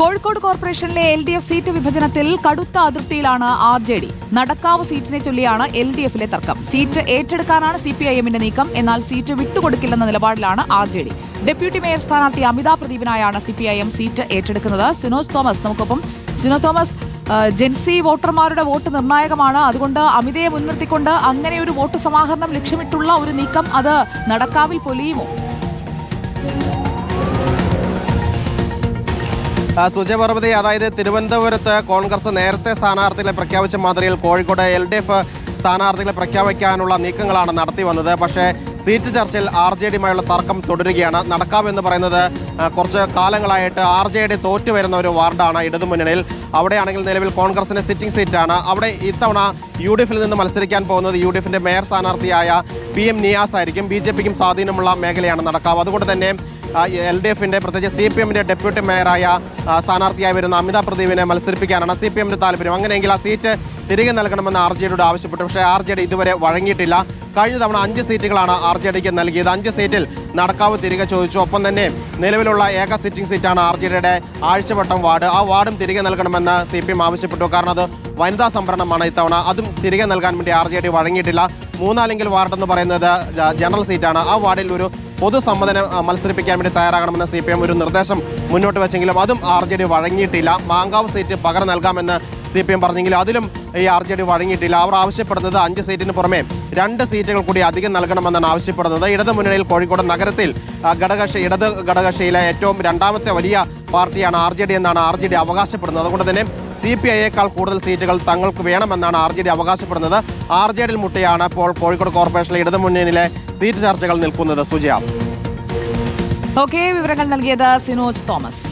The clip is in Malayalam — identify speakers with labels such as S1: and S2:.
S1: കോഴിക്കോട് കോർപ്പറേഷനിലെ എൽ ഡി എഫ് സീറ്റ് വിഭജനത്തിൽ കടുത്ത അതിർത്തിയിലാണ് ആർ ജെ ഡി. നടക്കാവ് സീറ്റിനെ ചൊല്ലിയാണ് എൽ ഡി എഫിലെ തർക്കം. സീറ്റ് ഏറ്റെടുക്കാനാണ് സി പി ഐ എമ്മിന്റെ നീക്കം. എന്നാൽ സീറ്റ് വിട്ടുകൊടുക്കില്ലെന്ന നിലപാടിലാണ് R J D. Deputy mayor സ്ഥാനാർത്ഥി Amitha പ്രദീപിനായാണ് C P I M seat ഏറ്റെടുക്കുന്നത്. സിനോസ് തോമസ് നമുക്കൊപ്പം. സിനോ തോമസ് ജെൻസി വോട്ടർമാരുടെ വോട്ട് നിർണായകമാണ്. അതുകൊണ്ട് അമിതയെ മുൻനിർത്തിക്കൊണ്ട് അങ്ങനെ ഒരു വോട്ട് സമാഹരണം ലക്ഷ്യമിട്ടുള്ള ഒരു നീക്കം അത് നടക്കാവിൽ പൊലിയുമോ?
S2: സുജയപർവതി അതായത് തിരുവനന്തപുരത്ത് കോൺഗ്രസ് നേരത്തെ സ്ഥാനാർത്ഥികളെ പ്രഖ്യാപിച്ച മാതിരിയിൽ കോഴിക്കോട് എൽ ഡി എഫ് സ്ഥാനാർത്ഥികളെ പ്രഖ്യാപിക്കാനുള്ള നീക്കങ്ങളാണ് നടത്തി വന്നത്. പക്ഷേ സീറ്റ് ചർച്ചയിൽ ആർ ജെ ഡിയുമായുള്ള തർക്കം തുടരുകയാണ്. നടക്കാമെന്ന് പറയുന്നത് കുറച്ച് കാലങ്ങളായിട്ട് ആർ ജെ ഡി തോറ്റു വരുന്ന ഒരു വാർഡാണ് ഇടതുമുന്നണിയിൽ. അവിടെയാണെങ്കിൽ നിലവിൽ കോൺഗ്രസിന്റെ സിറ്റിംഗ് സീറ്റാണ്. അവിടെ ഇത്തവണ യു ഡി എഫിൽ നിന്ന് മത്സരിക്കാൻ പോകുന്നത് യു ഡി എഫിന്റെ മേയർ സ്ഥാനാർത്ഥിയായ പി എം നിയാസ് ആയിരിക്കും. ബി ജെ പിക്കും സ്വാധീനമുള്ള മേഖലയാണ് നടക്കാവ്. അതുകൊണ്ട് തന്നെ എൽ ഡി എഫിന്റെ പ്രത്യേകിച്ച് സി പി എമ്മിന്റെ ഡെപ്യൂട്ടി മേയറായ സ്ഥാനാർത്ഥിയായി വരുന്ന അമിത പ്രദീപിനെ മത്സരിപ്പിക്കാനാണ് സി പി എമ്മിന്റെ താല്പര്യം. അങ്ങനെയെങ്കിൽ ആ സീറ്റ് തിരികെ നൽകണമെന്ന് ആർ ജെ ഡിയോട് ആവശ്യപ്പെട്ടു. പക്ഷേ ആർ ജെ ഡി ഇതുവരെ വഴങ്ങിയിട്ടില്ല. കഴിഞ്ഞ തവണ അഞ്ച് സീറ്റുകളാണ് ആർ ജെ ഡിക്ക് നൽകിയത്. അഞ്ച് സീറ്റിൽ നടക്കാവ് തിരികെ ചോദിച്ചു. ഒപ്പം തന്നെ നിലവിലുള്ള ഏക സിറ്റിംഗ് സീറ്റാണ് ആർ ജെ ഡിയുടെ ആഴ്ചവട്ടം വാർഡ്. ആ വാർഡും തിരികെ നൽകണമെന്ന് സി പി എം ആവശ്യപ്പെട്ടു. കാരണം അത് വനിതാ സംവരണമാണ് ഇത്തവണ. അതും തിരികെ നൽകാൻ വേണ്ടി ആർ ജെ ഡി വഴങ്ങിയിട്ടില്ല. മൂന്നാലെങ്കിൽ വാർഡ് എന്ന് പറയുന്നത് ജനറൽ സീറ്റാണ്. ആ വാർഡിൽ ഒരു പൊതുസമ്മതനം മത്സരിപ്പിക്കാൻ വേണ്ടി തയ്യാറാകണമെന്ന് സി പി എം ഒരു നിർദ്ദേശം മുന്നോട്ട് വെച്ചെങ്കിലും അതും ആർ ജെ ഡി വഴങ്ങിയിട്ടില്ല. മാങ്കാവ് സീറ്റ് പകരം നൽകാമെന്ന് സി പി എം പറഞ്ഞെങ്കിലും അതിലും ഈ ആർ ജെ ഡി വഴങ്ങിയിട്ടില്ല. അവർ ആവശ്യപ്പെടുന്നത് അഞ്ച് സീറ്റിന് പുറമെ രണ്ട് സീറ്റുകൾ കൂടി അധികം നൽകണമെന്നാണ് ആവശ്യപ്പെടുന്നത്. ഇടതു മുന്നണിയിൽ കോഴിക്കോട് നഗരത്തിൽ ഘടകക്ഷി ഇടത് ഘടകക്ഷിയിലെ ഏറ്റവും രണ്ടാമത്തെ വലിയ പാർട്ടിയാണ് ആർ ജെ ഡി എന്നാണ് ആർ ജെ ഡി അവകാശപ്പെടുന്നത്. അതുകൊണ്ട് തന്നെ സി പി ഐയേക്കാൾ കൂടുതൽ സീറ്റുകൾ തങ്ങൾക്ക് വേണമെന്നാണ് ആർ ജെ ഡി അവകാശപ്പെടുന്നത്. ആർ ജെ ഡിയിൽ മുട്ടയാണ് ഇപ്പോൾ കോഴിക്കോട് കോർപ്പറേഷനിലെ ഇടതുമുന്നണിയിലെ സീറ്റ് ചർച്ചകൾ നിൽക്കുന്നത്. സുജയ.
S1: ഓക്കെ വിവരങ്ങൾ നൽകിയത് സിനോജ് തോമസ്.